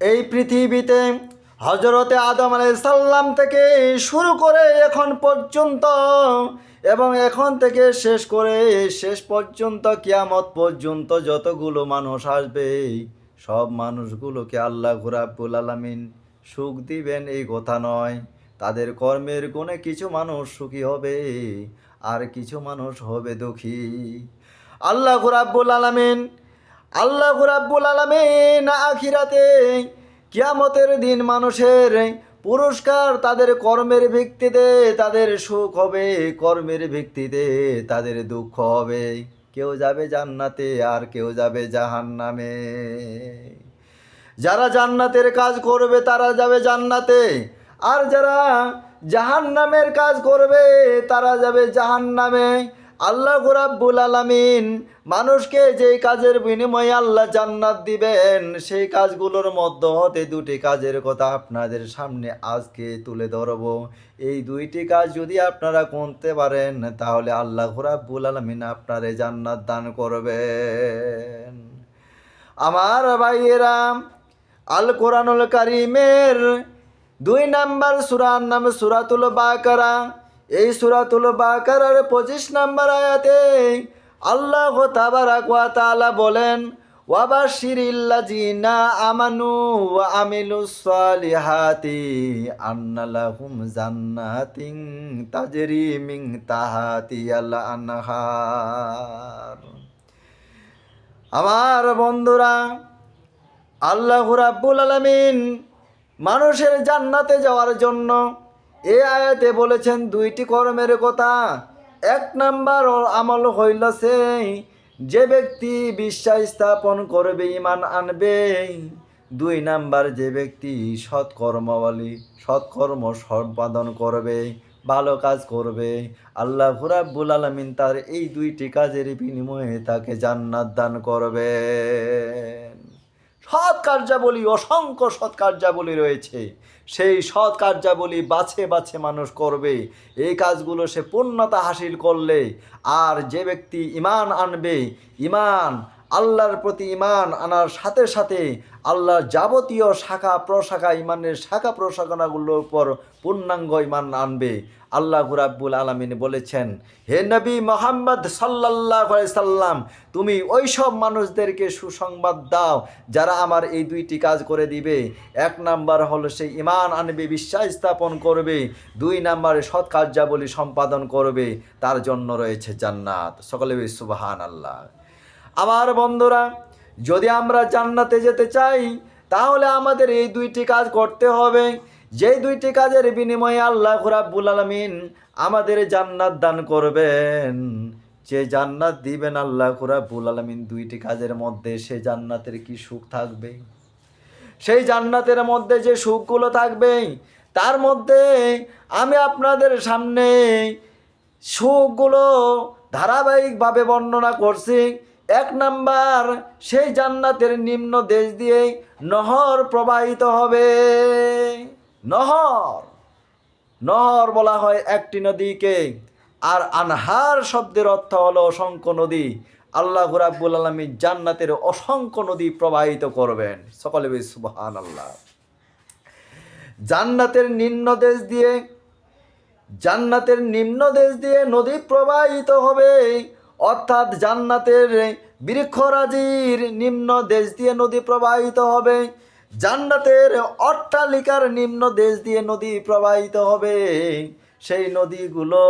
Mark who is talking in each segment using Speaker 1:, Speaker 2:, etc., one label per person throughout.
Speaker 1: এই পৃথিবীতে হজরতে আদম সাল্লাম থেকে শুরু করে এখন পর্যন্ত এবং এখন থেকে শেষ করে শেষ পর্যন্ত কিয়ামত পর্যন্ত যতগুলো মানুষ আসবে, সব মানুষগুলোকে আল্লাহ ঘুরাবুল আলমিন সুখ দিবেন, এই কথা নয়। তাদের কর্মের গুণে কিছু মানুষ সুখী হবে, আর কিছু মানুষ হবে দুঃখী। আল্লাহ ঘুরাবুল আলমিন আল্লাহ রাব্বুল আলামিন আখিরাতে কিয়ামতের দিন মানুষের পুরস্কার তাদের কর্মের ভিত্তিতে, তাদের সুখ হবে, কর্মের ভিত্তিতে তাদের দুঃখ হবে। কেউ যাবে জান্নাতে আর কেউ যাবে জাহান্নামে। যারা জান্নাতের কাজ করবে তারা যাবে জান্নাতে, আর যারা জাহান্নামের কাজ করবে তারা যাবে জাহান্নামে। আল্লাহ রাব্বুল আলামিন মানুষকে যেই কাজের বিনিময়ে আল্লাহ জান্নাত দিবেন, সেই কাজগুলোর মধ্য হতে দুটি কাজের কথা আপনাদের সামনে আজকে তুলে ধরব। এই দুইটি কাজ যদি আপনারা করতে পারেন, তাহলে আল্লাহ রাব্বুল আলামিন আপনারে জান্নাত দান করবেন। আমার ভাইয়েরা আল কোরআনুল কারিমের দুই নাম্বার সুরার নাম সুরাতুল বাকারা। এই সুরাতুল বাকারার পঁচিশ নাম্বার আয়াতে আল্লাহ তাবারাক ওয়া তাআলা বলেন আমানু মিন আনহার। আমার বন্ধুরা, আল্লাহ রাব্বুল আলামিন মানুষের জান্নাতে যাওয়ার জন্য এ আয়াতে বলেছেন, দুইটি কর্মের কথা। এক নাম্বার আমল হইল সেই, যে ব্যক্তি বিশ্বাস স্থাপন করবে ইমান আনবে। দুই নাম্বার, যে ব্যক্তি সৎকর্মাবলী সৎকর্ম সম্পাদন করবে, ভালো কাজ করবে। আল্লাহ রাব্বুল আলামিন তার এই দুইটি কাজের বিনিময়ে তাকে জান্নাত দান করবেন সৎ কার্যাবলী অসংখ্য সৎ কার্যাবলী রয়েছে। সেই সৎ কার্যাবলী বাছে বাছে মানুষ করবে। এই কাজগুলো সে পূর্ণতা হাসিল করলে আর যে ব্যক্তি ইমান আনবে ইমান আল্লাহর প্রতি ইমান আনার সাথে সাথে আল্লাহর যাবতীয় শাখা প্রশাখা ইমানের শাখা প্রশাখাগুলোর উপর পূর্ণাঙ্গ ইমান আনবে। আল্লাহ রাব্বুল আলমিন বলেছেন, হে নবী মোহাম্মদ সাল্লাহ সাল্লাম, তুমি ওই সব মানুষদেরকে সুসংবাদ দাও যারা আমার এই দুইটি কাজ করে দিবে। এক নাম্বার হলো সে ইমান আনবে, বিশ্বাস স্থাপন করবে। দুই নাম্বারে সৎ কার্যাবলী সম্পাদন করবে। তার জন্য রয়েছে জান্নাত। সকলে সুবাহান আল্লাহ আমার বন্ধুরা, যদি আমরা জান্নাতে যেতে চাই, তাহলে আমাদের এই দুইটি কাজ করতে হবে। যেই দুইটি কাজের বিনিময়ে আল্লাহ রাব্বুল আলমিন আমাদের জান্নাত দান করবেন, যে জান্নাত দিবেন আল্লাহ রাব্বুল আলমিন দুইটি কাজের মধ্যে, সে জান্নাতের কি সুখ থাকবে? সেই জান্নাতের মধ্যে যে সুখগুলো থাকবে, তার মধ্যে আমি আপনাদের সামনে সুখগুলো ধারাবাহিকভাবে বর্ণনা করছি। এক নাম্বার, সেই জান্নাতের নিম্ন দেশ দিয়ে নহর প্রবাহিত হবে। নহর নহর বলা হয় একটি নদীকে। আর আনহার শব্দের অর্থ হলো অসংখ্য নদী। আল্লাহ রাব্বুল আলমী জান্নাতের অসংখ্য নদী প্রবাহিত করবেন। সকলে সুবহান আল্লাহ জান্নাতের নিম্ন দেশ দিয়ে, জান্নাতের নিম্ন দেশ দিয়ে নদী প্রবাহিত হবে। অর্থাৎ জান্নাতের বৃক্ষরাজির নিম্ন দেশ দিয়ে নদী প্রবাহিত হবে। জান্নাতের অট্টালিকার নিম্ন দেশ দিয়ে নদী প্রবাহিত হবে। সেই নদীগুলো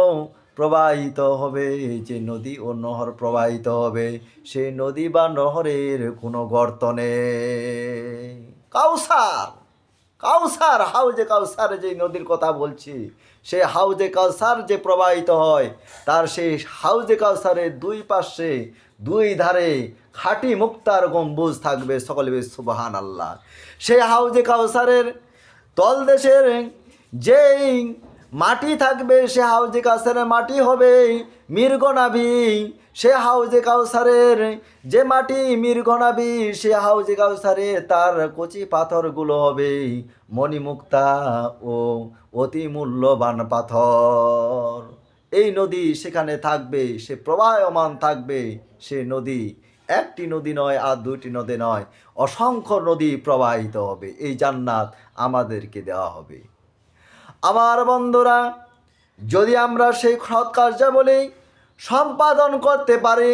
Speaker 1: প্রবাহিত হবে, যে নদী ও নহর প্রবাহিত হবে। সেই নদী বা নহরের কোনো গর্ত নেই। কাউসার! কাউসার, হাউজে কাউসার যে নদীর কথা বলছি সে হাউজে কাউসার যে প্রবাহিত হয়, তার সেই হাউজে কাউসারের দুই পাশে, দুই ধারে খাঁটি মুক্তার গম্বুজ থাকবে সকলে সুবাহান আল্লাহ সেই হাউজে কাউসারের তলদেশের যেই মাটি থাকবে, সে হাউজে কাউসারের মাটি হবে মৃগনাভি সে হাউজে কাউসারের যে মাটি মৃগনাভি সে হাউজে কাউসারে তার কচি পাথরগুলো হবে মণিমুক্তা ও অতি মূল্যবান পাথর। এই নদী সেখানে থাকবে, সে প্রবাহমান থাকবে। সে নদী একটি নদী নয় আর দুইটি নদী নয়, অসংখ্য নদী প্রবাহিত হবে। এই জান্নাত আমাদেরকে দেওয়া হবে। আমার বন্ধুরা, যদি আমরা সেই সৎ কার্যাবলী সম্পাদন করতে পারি,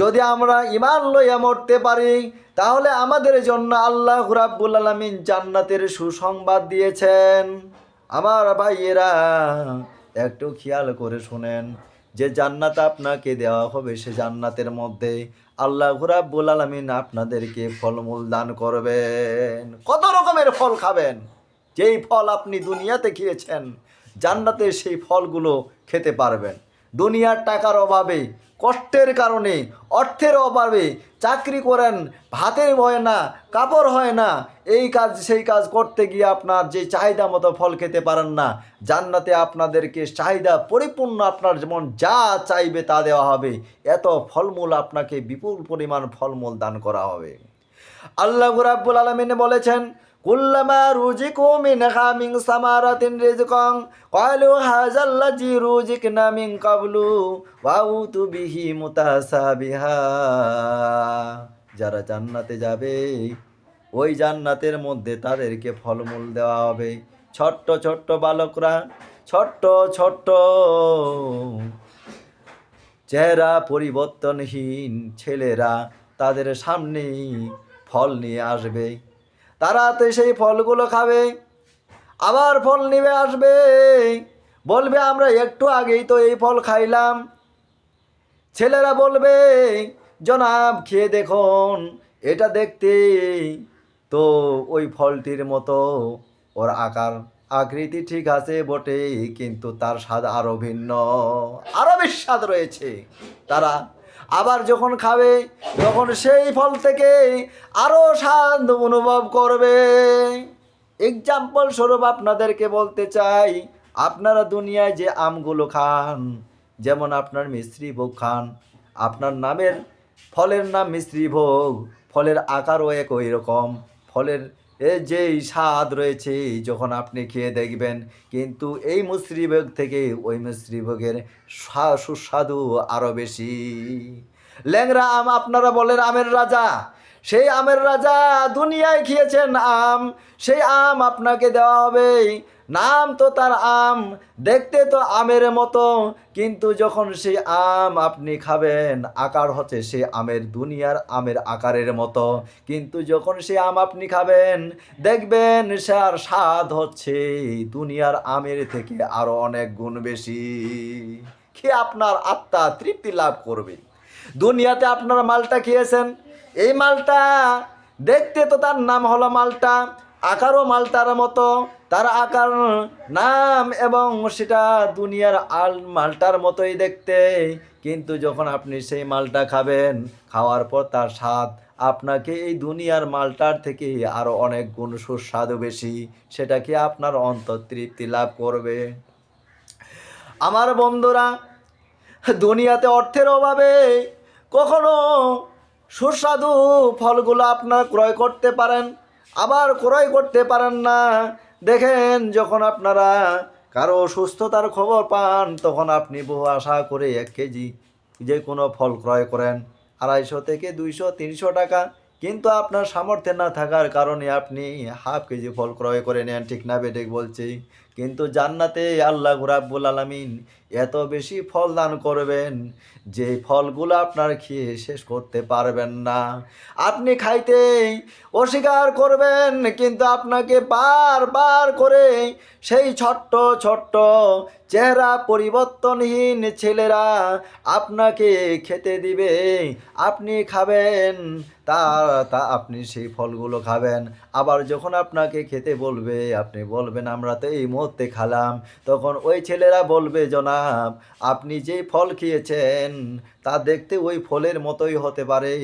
Speaker 1: যদি আমরা ইমান লইয়া মরতে পারি, তাহলে আমাদের জন্য আল্লাহ রাব্বুল আলমিন জান্নাতের সুসংবাদ দিয়েছেন। আমার ভাইয়েরা, একটু খেয়াল করে শুনেন, যে জান্নাত আপনাকে দেওয়া হবে সে জান্নাতের মধ্যে আল্লাহ রাব্বুল আলমিন আপনাদেরকে ফলমূল দান করবেন। কত রকমের ফল খাবেন? যেই ফল আপনি দুনিয়াতে খেয়েছেন, জান্নাতে সেই ফলগুলো খেতে পারবেন। দুনিয়ার টাকার অভাবে, কষ্টের কারণে, অর্থের অভাবে চাকরি করেন, ভাতের হয় না, কাপড় হয় না, এই কাজ, সেই কাজ করতে গিয়ে আপনার যে চাহিদা মতো ফল খেতে পারেন না, জান্নাতে আপনাদেরকে চাহিদা পরিপূর্ণ আপনার যেমন যা চাইবে তা দেওয়া হবে। এত ফলমূল আপনাকে বিপুল পরিমাণ ফলমূল দান করা হবে। আল্লাহ রাব্বুল আলামিন বলেছেন কুল্লামা রুজিকু মিনহা মিন সামারাতিন রিজকান। ক্বালু হাযাল্লাযী রুজিকনা মিন ক্বাবলু ওয়া উতু বিহি মুতাসাবিহা। যারা জান্নাতে যাবে, ওই জান্নাতের মধ্যে তাদেরকে ফলমূল দেওয়া হবে। ছোট্ট ছোট্ট বালকরা, ছোট্ট ছোট্ট। চেহারা পরিবর্তনহীন ছেলেরা তাদের সামনেই ফল নিয়ে আসবে। তারা তো সেই ফলগুলো খাবে, আবার ফল নিবে আসবে। বলবে, আমরা একটু আগেই তো এই ফল খাইলাম। ছেলেরা বলবে, জনাব, খেয়ে দেখুন, এটা দেখতে তো ওই ফলটির মতো। ওর আকার, আকৃতি ঠিক আছে বটে কিন্তু তার স্বাদ আরও ভিন্ন আরও বেশ স্বাদ রয়েছে। তারা আবার যখন খাবে, তখন সেই ফল থেকে আরও শান্ত অনুভব করবে। এক্সাম্পল স্বরূপ আপনাদেরকে বলতে চাই, আপনারা দুনিয়ায় যে আমগুলো খান, যেমন আপনার মিশ্রি ভোগ খান, আপনার নামের ফলের নাম মিশ্রি ভোগ, ফলের আকারও এক ওই রকম, ফলের যেই স্বাদ রয়েছে যখন আপনি খেয়ে দেখবেন, কিন্তু এই মুসরিভোগ থেকে ওই মুসরিভোগের সুস্বাদু আরও বেশি। ল্যাংরা আম আপনারা বলেন আমের রাজা। সেই আমের রাজা দুনিয়ায় খেয়েছেন আম। সেই আম আপনাকে দেওয়া হবে। নাম তো তার আম, দেখতে তো আমের মতো। কিন্তু যখন সেই আম আপনি খাবেন, আকার হচ্ছে সে আমের দুনিয়ার আমের আকারের মতো। কিন্তু যখন সে আম আপনি খাবেন, দেখবেন আর স্বাদ হচ্ছে দুনিয়ার আমের থেকে আরও অনেক গুণ বেশি। খেয়ে আপনার আত্মা তৃপ্তি লাভ করবে। দুনিয়াতে আপনারা মালটা খেয়েছেন এই মালটা দেখতে তো তার নাম হলো মালটা, আকারও মালটার মতো। তার আকার, নাম এবং সেটা দুনিয়ার আল মালটার মতোই দেখতে। কিন্তু যখন আপনি সেই মালটা খাবেন, খাওয়ার পর তার স্বাদ আপনাকে এই দুনিয়ার মালটার থেকে আরও অনেক গুণ সুস্বাদু বেশি। সেটা কি আপনার অন্তর তৃপ্তি লাভ করবে? আমার বন্ধুরা, দুনিয়াতে অর্থের অভাবে কখনো সুস্বাদু ফলগুলো আপনার ক্রয় করতে পারেন, আবার ক্রয় করতে পারেন না। দেখেন, যখন আপনারা কারও সুস্থতার খবর পান, তখন আপনি বহু আশা করে এক কেজি যে কোনো ফল ক্রয় করেন। আড়াইশো থেকে দুইশো, তিনশো টাকা। কিন্তু আপনার সামর্থ্য না থাকার কারণে আপনি হাফ কেজি ফল ক্রয় করে নেন। ঠিক না বেঠিক বলছি। কিন্তু জান্নাতে আল্লাহ রাব্বুল আলামিন এত বেশি ফল দান করবেন যে ফলগুলো আপনার খেয়ে শেষ করতে পারবেন না। আপনি খাইতে অস্বীকার করবেন, কিন্তু আপনাকে বারবার করে সেই ছোট্ট ছোট্ট চেহারা পরিবর্তনহীন ছেলেরা আপনাকে খেতে দিবে। আপনি খাবেন, তা তা আপনি সেই ফলগুলো খাবেন। আবার যখন আপনাকে খেতে বলবে, আপনি বলবেন, আমরা তো এই মুহূর্তে খালাম। তখন ওই ছেলেরা বলবে, জনাব, আপনি যে ফল খেয়েছেন, তা দেখতে ওই ফলের মতোই হতে পারে।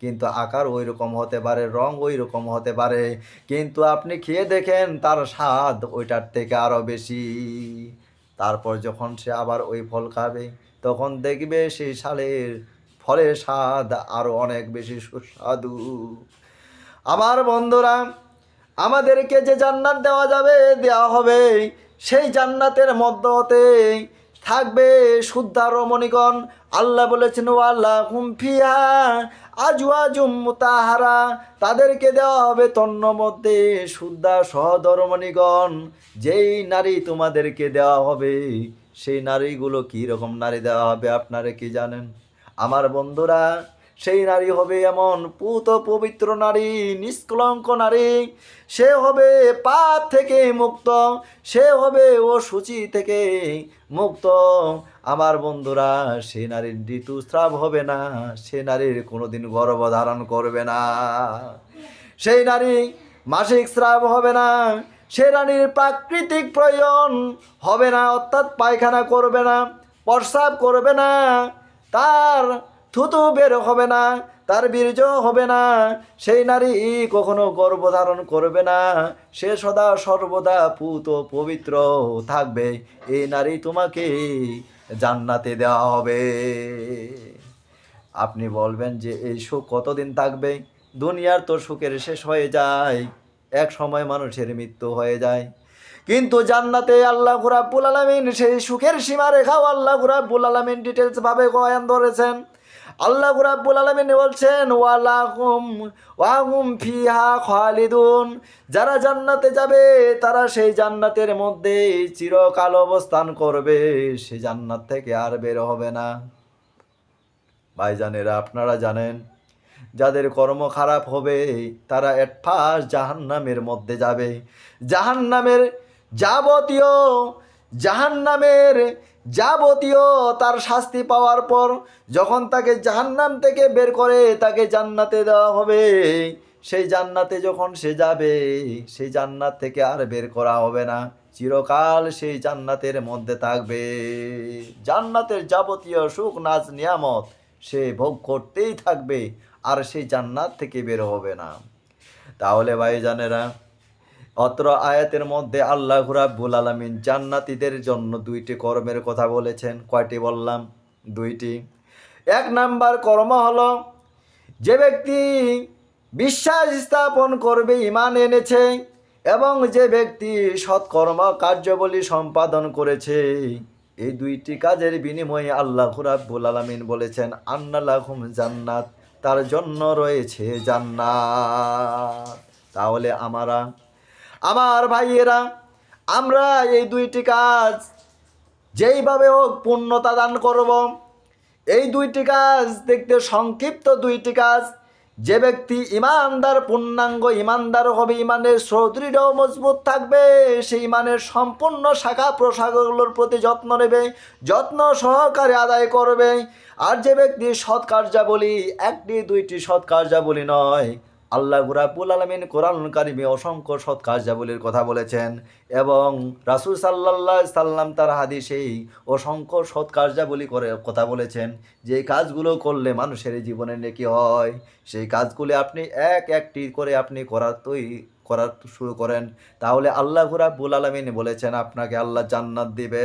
Speaker 1: কিন্তু আকার ওই রকম হতে পারে, রং ওই রকম হতে পারে। কিন্তু আপনি খেয়ে দেখেন, তার স্বাদ ওইটার থেকে আরও বেশি। তারপর যখন সে আবার ওই ফল খাবে, তখন দেখবে সেই সালের ফলের স্বাদ আরও অনেক বেশি সুস্বাদু। আমার বন্ধুরা আমাদেরকে যে জান্নাত দেওয়া যাবে, দেওয়া হবে। সেই জান্নাতের মধ্য হতে থাকবে শুদ্ধা রমণীগণ আল্লাহ বলেছেন আল্লাহ হুমফিয়া আজওয়াজুম মুতাহারা। তাদেরকে দেওয়া হবে তন্ন মধ্যে শুদ্ধা সহধর্মণীগণ। যেই নারী তোমাদেরকে দেওয়া হবে, সেই নারীগুলো কী রকম নারী দেওয়া হবে, আপনারা কি জানেন? আমার বন্ধুরা সেই নারী হবে এমন পুত পবিত্র নারী, নিষ্কলঙ্ক নারী। সে হবে পাপ থেকে মুক্ত, সে হবে ও সূচি থেকে মুক্ত। আমার বন্ধুরা, সে নারীর ঋতুস্রাব হবে না, সে নারীর কোনোদিন গর্ভধারণ করবে না। সেই নারী মাসিক স্রাব হবে না, সে নারীর প্রাকৃতিক প্রয়োজন হবে না, অর্থাৎ পায়খানা করবে না, প্রস্রাব করবে না। তার থুতু বের হবে না, তার বীর্য হবে না, সেই নারী কখনো গর্ভধারণ করবে না, সে সদা সর্বদা পুত পবিত্র থাকবে, এই নারী তোমাকে জান্নাতে দেওয়া হবে। আপনি বলবেন যে এই সুখ কতদিন থাকবে? দুনিয়ার তো সুখের শেষ হয়ে যায়, এক সময় মানুষের মৃত্যু হয়ে যায়। কিন্তু জান্নাতে আল্লাহ রাব্বুল আলামিন সেই সুখের সীমা রেখাও আল্লাহ রাব্বুল আলামিন ডিটেলস ভাবে বয়ান ধরেছেন। আল্লাহ রাব্বুল আলামিন বলছেন, ওয়ালাহুম, ওয়াহুম ফিহা খালিদুন। যারা জান্নাতে যাবে, তারা সেই জান্নাতের মধ্যে চিরকাল অবস্থান করবে। সে জান্নাত থেকে আর বের হবে না। ভাইজানেরা, আপনারা জানেন, যাদের কর্ম খারাপ হবে, তারা এট ফার্স্ট জাহান্নামের মধ্যে যাবে। জাহান্নামের যাবতীয় জাহান্নামের যাবতীয় তার শাস্তি পাওয়ার পর যখন তাকে জাহান্নাম থেকে বের করে তাকে জান্নাতে দেওয়া হবে। সেই জান্নাতে যখন সে যাবে, সেই জান্নাত থেকে আর বের করা হবে না। চিরকাল সেই জান্নাতের মধ্যে থাকবে। জান্নাতের যাবতীয় সুখ নাচ নিয়ামত সে ভোগ করতেই থাকবে, আর সেই জান্নাত থেকে বের হবে না। তাহলে ভাইজানেরা অত্র আয়াতের মধ্যে আল্লাহ রাব্বুল আলামিন জান্নাতীদের জন্য দুইটি কর্মের কথা বলেছেন। কয়টি বললাম? দুইটি। এক নাম্বার কর্ম হলো, যে ব্যক্তি বিশ্বাস স্থাপন করবে ইমান এনেছে এবং যে ব্যক্তি সৎকর্ম কার্যবলী সম্পাদন করেছে, এই দুইটি কাজের বিনিময়ে আল্লাহ রাব্বুল আলামিন বলেছেন আন্নালাহুম জান্নাত তার জন্য রয়েছে জান্নাত। তাহলে আমরা আমার ভাইয়েরা, আমরা এই দুইটি কাজ যেইভাবে হোক পূর্ণতা দান করব। এই দুইটি কাজ দেখতে সংক্ষিপ্ত দুইটি কাজ। যে ব্যক্তি ইমানদার, পূর্ণাঙ্গ ইমানদার হবে, ইমানের সুদৃঢ় মজবুত থাকবে সেই ইমানের সম্পূর্ণ শাখা প্রশাখাগুলোর প্রতি যত্ন নেবে, যত্ন সহকারে আদায় করবে। আর যে ব্যক্তি সৎ কার্যাবলী, একটি দুইটি সৎ কার্যাবলী নয়। আল্লাহ রাব্বুল আলমিন কোরআন কারিমে অসংখ্য সৎ কার্যাবলীর কথা বলেছেন এবং রাসুল সাল্লাহ সাল্লাম তার হাদিসেই অসংখ্য সৎ কার্যাবলী করে কথা বলেছেন। যে কাজগুলো করলে মানুষের জীবনে নেকি হয়, সেই কাজগুলি আপনি এক একটি করে আপনি করার তৈরি করার শুরু করেন। তাহলে আল্লাহ রাব্বুল আলমিন বলেছেন, আপনাকে আল্লাহ জান্নাত দিবে।